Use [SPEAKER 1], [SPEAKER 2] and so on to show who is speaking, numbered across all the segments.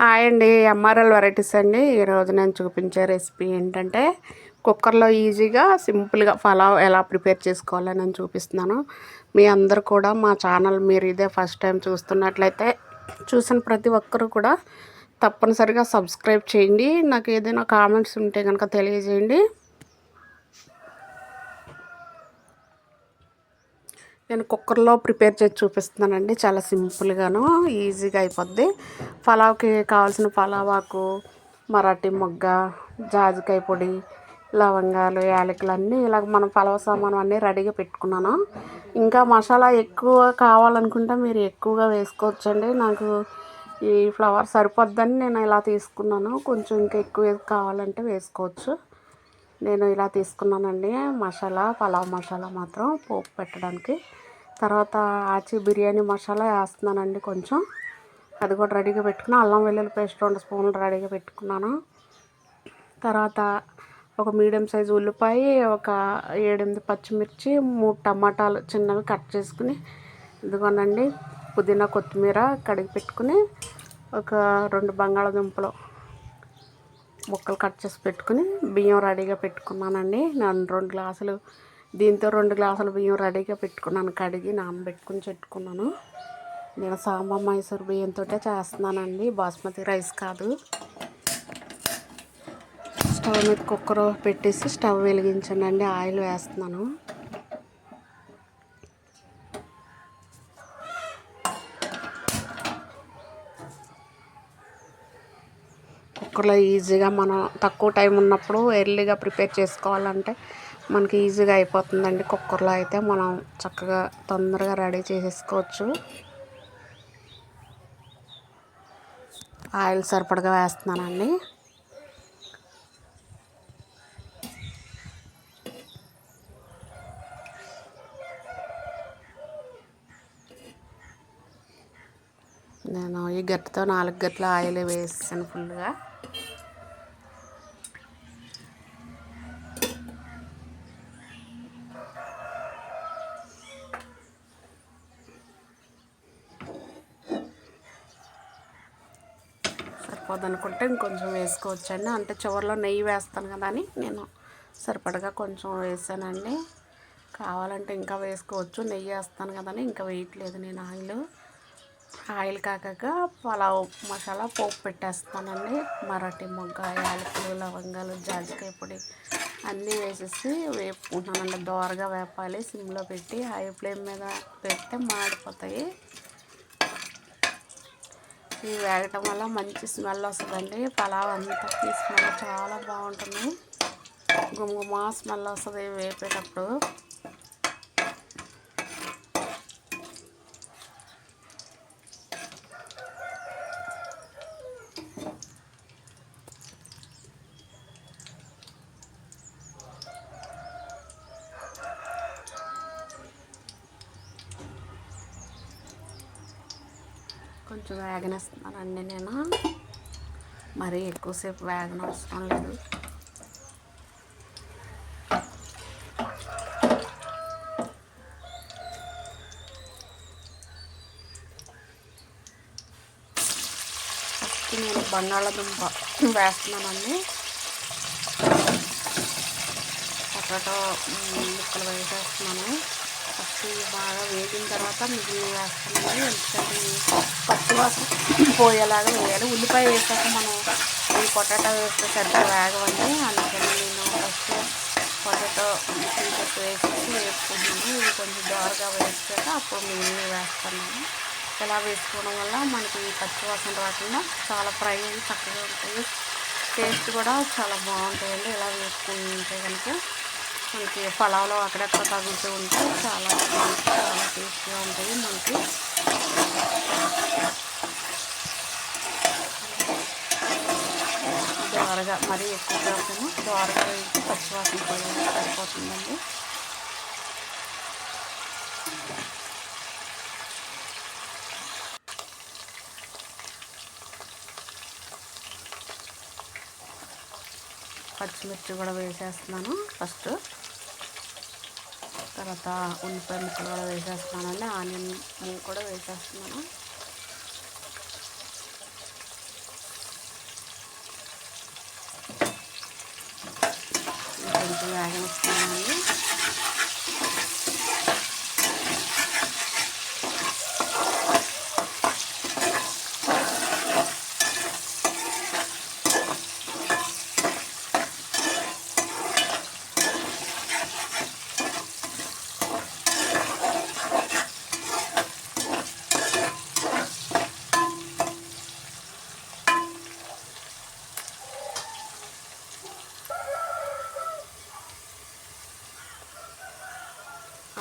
[SPEAKER 1] Hi అండి MRL varieties అండి. ఈరోజు నేను చూపించే రెసిపీ ఏంటంటే కుక్కర్లో ఈజీగా సింపుల్గా ఫలావ్ ఎలా ప్రిపేర్ చేసుకోవాలని నేను చూపిస్తున్నాను. మీ అందరు కూడా మా ఛానల్ మీరు ఇదే ఫస్ట్ టైం చూస్తున్నట్లయితే చూసిన ప్రతి ఒక్కరు కూడా తప్పనిసరిగా సబ్స్క్రైబ్ చేయండి. నాకు ఏదైనా కామెంట్స్ ఉంటే కనుక తెలియజేయండి. నేను కుక్కర్లో ప్రిపేర్ చేసి చూపిస్తున్నానండి. చాలా సింపుల్గాను ఈజీగా అయిపోద్ది. పలావ్కి కావాల్సిన పలావాకు మరాఠీ మొగ్గ జాజికాయ పొడి లవంగాలు యాలకులు అన్నీ ఇలాగ మనం పలావ్ సామాను అన్నీ రెడీగా పెట్టుకున్నాను. ఇంకా మసాలా ఎక్కువ కావాలనుకుంటే మీరు ఎక్కువగా వేసుకోవచ్చండి. నాకు ఈ ఫ్లవర్ సరిపోద్దని నేను ఇలా తీసుకున్నాను. కొంచెం ఇంకా ఎక్కువ కావాలంటే వేసుకోవచ్చు. నేను ఇలా తీసుకున్నానండి. మసాలా పలావ్ మసాలా మాత్రం పోపు పెట్టడానికి. తర్వాత ఆచి బిర్యానీ మసాలా వేస్తున్నానండి కొంచెం. అది కూడా రెడీగా పెట్టుకుని అల్లం వెల్లుల్లి పేస్ట్ రెండు స్పూన్లు రెడీగా పెట్టుకున్నాను. తర్వాత ఒక మీడియం సైజు ఉల్లిపాయ ఒక ఏడెనిమిది పచ్చిమిర్చి మూడు టమాటాలు చిన్నవి కట్ చేసుకుని ఇదిగోనండి పుదీనా కొత్తిమీర కడిగి పెట్టుకుని ఒక రెండు బంగాళదుంపలు ముక్కలు కట్ చేసి పెట్టుకుని బియ్యం రెడీగా పెట్టుకున్నానండి. నేను రెండు గ్లాసులు దీంతో రెండు గ్లాసులు బియ్యం రెడీగా పెట్టుకున్నాను. కడిగి నానబెట్టుకుని చెట్టుకున్నాను. నేను సాంబార్ మైసూర్ బియ్యంతో చేస్తున్నానండి. బాస్మతి రైస్ కాదు. స్టవ్ మీద కుక్కర్ పెట్టేసి స్టవ్ వెలిగించండి. ఆయిల్ వేస్తున్నాను. కుక్కర్లో ఈజీగా మనం తక్కువ టైం ఉన్నప్పుడు ఎర్లీగా ప్రిపేర్ చేసుకోవాలంటే మనకి ఈజీగా అయిపోతుందండి కుక్కర్లో అయితే మనం చక్కగా తొందరగా రెడీ చేసేసుకోవచ్చు. ఆయిల్ సరిపడగా వేస్తున్నానండి. నేను ఈ గట్టితో నాలుగు గట్ల ఆయిల్ వేసాను ఫుల్గా. సరిపోదనుకుంటే ఇంకొంచెం వేసుకోవచ్చండి. అంటే చివరిలో నెయ్యి వేస్తాను కదా అని నేను సరిపడగా కొంచెం వేసానండి. కావాలంటే ఇంకా వేసుకోవచ్చు. నెయ్యి వేస్తాను కదని ఇంకా వేయట్లేదు నేను ఆయిల్. ఆయిల్ కాకాక పలావ్ మసాలా పోపు పెట్టేస్తానండి. మరాఠీ మొగ్గ యాలకులు లవంగాలు జాజికాయ పొడి అన్నీ వేసేసి వేపుకుంటున్నానండి. దోరగా వేపాలి. సిమ్లో పెట్టి హై ఫ్లేమ్ మీద పెడితే మాడిపోతాయి. ఇవి వేగటం వల్ల మంచి స్మెల్ వస్తుందండి. పలావ్ అంతకి స్మెల్ చాలా బాగుంటుంది. గుమగుమా స్మెల్ వస్తుంది వేపేటప్పుడు. కొంచెం వేగనేస్తున్నానండి నేను. మరీ ఎక్కువసేపు వేగన అవసరం లేదు. ఫస్ట్ నేను బంగాళదుంప వేస్తున్నానండి. పొటాటో ముక్కలు వేసేస్తున్నాను. ఫస్ట్ బాగా వేగిన తర్వాత మిగిలిన వేస్తున్నాను. ఎందుకంటే పచ్చివాసన పోయేలాగా వేయాలి. ఉల్లిపాయ వేసాక మనం ఈ పొటాటో వేస్తే సరిగ్గా వేగవండి అందుకని నేను ఫస్ట్ పొటాటో పీసెస్ వేసేసి వేసుకుంటున్నాను ఇవి కొంచెం దోరగా వేసాక అప్పుడు మేము వేస్తాను. ఇలా వేసుకోవడం వల్ల మనకి పచ్చివాసన రాకుండా చాలా ఫ్రై అయ్యి చక్కగా ఉంటాయి టేస్ట్ కూడా చాలా బాగుంటాయండి. ఇలా వేసుకుంటే కనుక మనకి పొలంలో అక్కడక్కడ తగులుతూ ఉంటే చాలా చాలా టేస్ట్గా ఉంటుంది మనకి. త్వరగా మరీ ఎక్కువ కాకుండా దోరగా పచ్చివాసన పోయేది సరిపోతుందండి. పచ్చిమిర్చి కూడా వేసేస్తున్నాను ఫస్ట్. తర్వాత ఉల్లిపాయ ముక్కలు కూడా వేసేస్తున్నానండి. ఆనియన్ కూడా వేసేస్తున్నాను. కొంచెం వేగనిస్తున్నానండి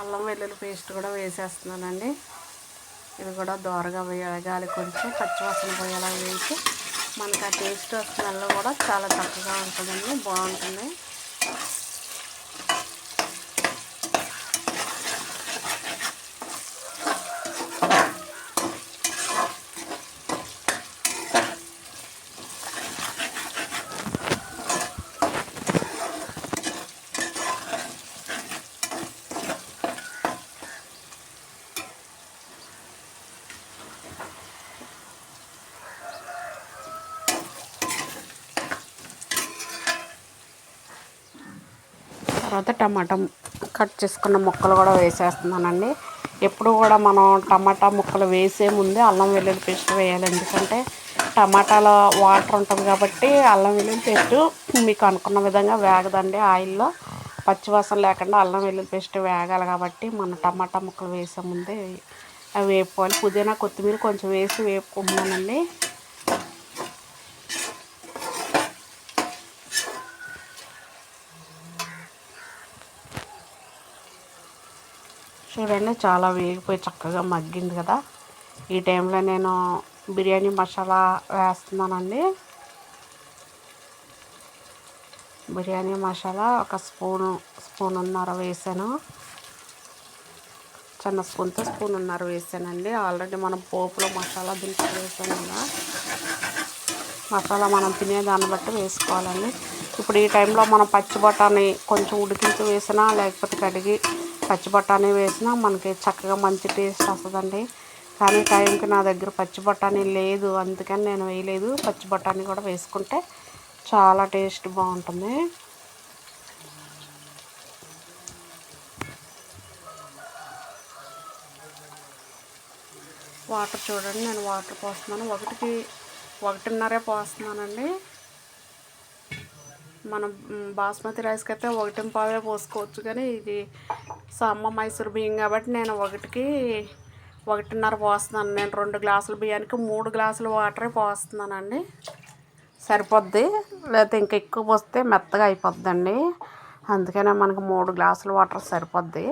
[SPEAKER 1] అల్లం వెల్లుల్లి పేస్ట్ కూడా వేసేస్తున్నానండి. ఇది కూడా దోరగా వేయగాలి కొంచెం పచ్చివాసన పోయేలా వేసి మనకు ఆ టేస్ట్ స్మెల్ కూడా చాలా చక్కగా ఉంటుందండి బాగుంటుంది. తర్వాత టమాటా కట్ చేసుకున్న ముక్కలు కూడా వేసేస్తున్నానండి. ఎప్పుడు కూడా మనం టమాటా ముక్కలు వేసే ముందే అల్లం వెల్లుల్లి పేస్ట్ వేయాలి. ఎందుకంటే టమాటాలో వాటర్ ఉంటుంది కాబట్టి అల్లం వెల్లుల్లి పేస్ట్ మీకు అనుకున్న విధంగా వేగదండి. ఆయిల్లో పచ్చివాసన లేకుండా అల్లం వెల్లుల్లి పేస్ట్ వేగాలి కాబట్టి మన టమాటా ముక్కలు వేసే ముందే అవి వేపుకోవాలి. పుదీనా కొత్తిమీర కొంచెం వేసి వేపుకుంటున్నానండి. చూడండి చాలా వేగిపోయి చక్కగా మగ్గింది కదా. ఈ టైంలో నేను బిర్యానీ మసాలా వేస్తున్నానండి. బిర్యానీ మసాలా ఒక స్పూను స్పూనున్నర వేసాను. చిన్న స్పూన్తో స్పూనున్నర వేసానండి. ఆల్రెడీ మనం పోపులో మసాలా దించి వేసాను కదా. మసాలా మనం తినేదాన్ని బట్టి వేసుకోవాలండి. ఇప్పుడు ఈ టైంలో మనం పచ్చి బఠానీ కొంచెం ఉడికించి వేసినా లేకపోతే కడిగి పచ్చి బఠానీ వేసినా మనకి చక్కగా మంచి టేస్ట్ వస్తుందండి. కానీ టైంకి నా దగ్గర పచ్చి బఠానీ లేదు. అందుకని నేను వేయలేదు. పచ్చి బఠానీ కూడా వేసుకుంటే చాలా టేస్ట్ బాగుంటుంది. వాటర్ చూడండి. నేను వాటర్ పోస్తున్నాను. ఒకటికి ఒకటిన్నరే పోస్తున్నానండి. మనం బాస్మతి రైస్కి అయితే ఒకటి పావే పోసుకోవచ్చు కానీ ఇది సమ్మ మైసూర్ బియ్యం కాబట్టి నేను ఒకటికి ఒకటిన్నర పోస్తున్నాను. నేను రెండు గ్లాసుల బియ్యానికి మూడు గ్లాసులు వాటరే పోస్తున్నానండి. సరిపోద్ది. లేకపోతే ఇంకా ఎక్కువ పోస్తే మెత్తగా అయిపోద్దండి. అందుకనే మనకు మూడు గ్లాసుల వాటర్ సరిపోద్ది.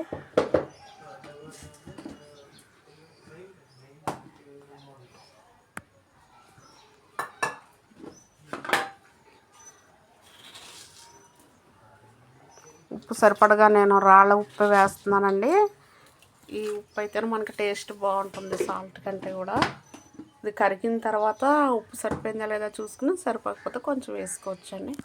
[SPEAKER 1] ఉప్పు సరిపడగా నేను రాళ్ళ ఉప్పు వేస్తున్నానండి. ఈ ఉప్పు అయితే మనకి టేస్ట్ బాగుంటుంది సాల్ట్ కంటే కూడా. ఇది కరిగిన తర్వాత ఉప్పు సరిపోయిందా లేదా చూసుకుని సరిపోకపోతే కొంచెం వేసుకోవచ్చండి.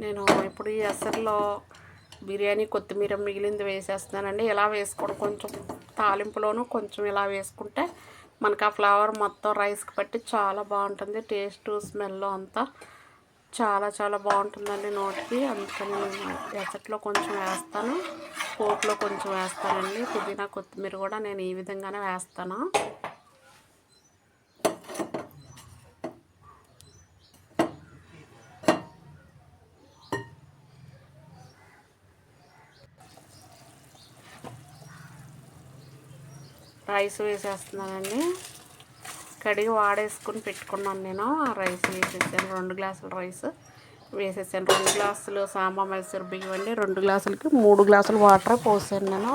[SPEAKER 1] నేను ఇప్పుడు ఈ ఎసరులో బిర్యానీ కొత్తిమీర మిగిలింది వేసేస్తున్నానండి. ఇలా వేసుకోవడం కొంచెం తాలింపులోను కొంచెం ఇలా వేసుకుంటే మనకు ఆ ఫ్లేవర్ మొత్తం రైస్కి పట్టి చాలా బాగుంటుంది. టేస్ట్ స్మెల్ అంతా చాలా చాలా బాగుంటుందండి నోటికి. అందుకని నేను ఎసట్లో కొంచెం వేస్తాను. పోపులో కొంచెం వేస్తానండి. పుదీనా కొత్తిమీర కూడా నేను ఈ విధంగానే వేస్తాను. రైస్ వేసేస్తున్నానండి. కడిగి వాడేసుకుని పెట్టుకున్నాను నేను. ఆ రైస్ వేసేసాను. రెండు గ్లాసుల రైస్ వేసేసాను. రెండు గ్లాసులు సాంబా మైసూర్ బియ్యం అండి. రెండు గ్లాసులకి మూడు గ్లాసులు వాటర్ పోసాను నేను.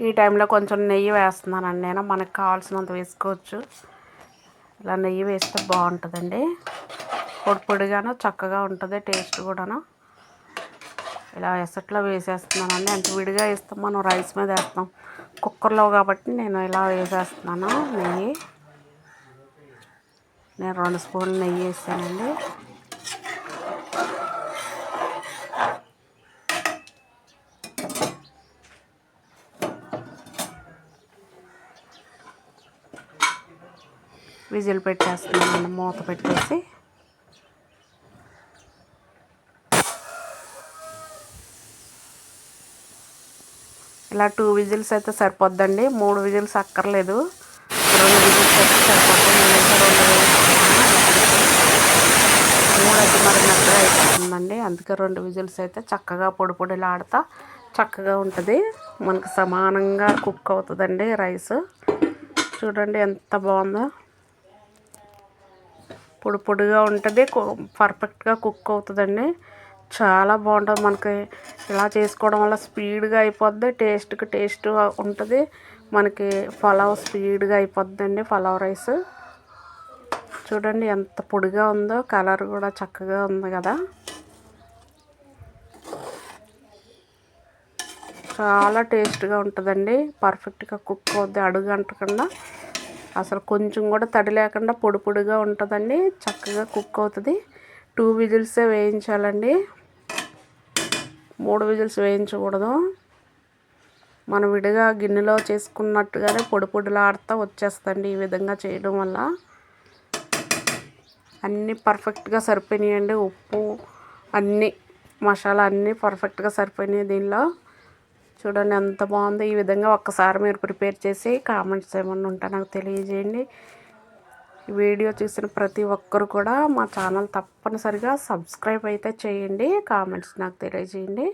[SPEAKER 1] ఈ టైంలో కొంచెం నెయ్యి వేస్తున్నానండి నేను. మనకు కావాల్సినంత వేసుకోవచ్చు. ఇలా నెయ్యి వేస్తే బాగుంటుందండి. పొడి పొడిగాను చక్కగా ఉంటుంది టేస్ట్ కూడాను. ఇలా ఎసట్లో వేసేస్తున్నానండి. అంటే విడిగా వేస్తాం మనం రైస్ మీద వేస్తాం. కుక్కర్లో కాబట్టి నేను ఇలా వేసేస్తున్నాను నెయ్యి. నేను రెండు స్పూన్లు నెయ్యి వేసానండి. విజిల్ పెట్టేస్తున్నాను మూత పెట్టేసి. ఇలా టూ విజిల్స్ అయితే సరిపోద్దండి. మూడు విజిల్స్ అక్కర్లేదు. రెండు విజిల్స్ అయితే సరిపోతుంది నేనైతే రెండు మూడు అయితే మరి మెత్తగా అయిపోతుందండి. అందుకే రెండు విజిల్స్ అయితే చక్కగా పొడి పొడిలాడుతా చక్కగా ఉంటుంది. మనకు సమానంగా కుక్ అవుతుందండి రైస్. చూడండి ఎంత బాగుందో. పొడి పొడిగా ఉంటుంది. పర్ఫెక్ట్గా కుక్ అవుతుందండి. చాలా బాగుంటుంది. మనకి ఇలా చేసుకోవడం వల్ల స్పీడ్గా అయిపోద్ది. టేస్ట్కి టేస్ట్ ఉంటుంది. మనకి పలావ్ స్పీడ్గా అయిపోద్దండి పలావ్ రైస్. చూడండి ఎంత పొడిగా ఉందో కలర్ కూడా చక్కగా ఉంది కదా. చాలా టేస్ట్గా ఉంటుందండి. పర్ఫెక్ట్గా కుక్ అవుద్ది అడుగు అంటకుండా. అసలు కొంచెం కూడా తడి లేకుండా పొడి పొడిగా ఉంటుందండి. చక్కగా కుక్ అవుతుంది. టూ విజిల్సే వేయించాలండి. మూడు విజిల్స్ వేయించకూడదు. మనం విడిగా గిన్నెలో చేసుకున్నట్టుగానే పొడి పొడిలాడుతూ వచ్చేస్తండి ఈ విధంగా చేయడం వల్ల. అన్నీ పర్ఫెక్ట్గా సరిపోయినాయండి. ఉప్పు అన్నీ మసాలా అన్నీ పర్ఫెక్ట్గా సరిపోయినాయి దీనిలో. చూడండి ఎంత బాగుందో. ఈ విధంగా ఒక్కసారి మీరు ప్రిపేర్ చేసి కామెంట్స్ ఏమన్నా ఉంటే నాకు తెలియజేయండి. వీడియో చూసిన ప్రతి ఒక్కరు కూడా మా ఛానల్ తప్పనిసరిగా సబ్స్క్రైబ్ అయితే చేయండి కామెంట్స్ నాకు తెలియజేయండి.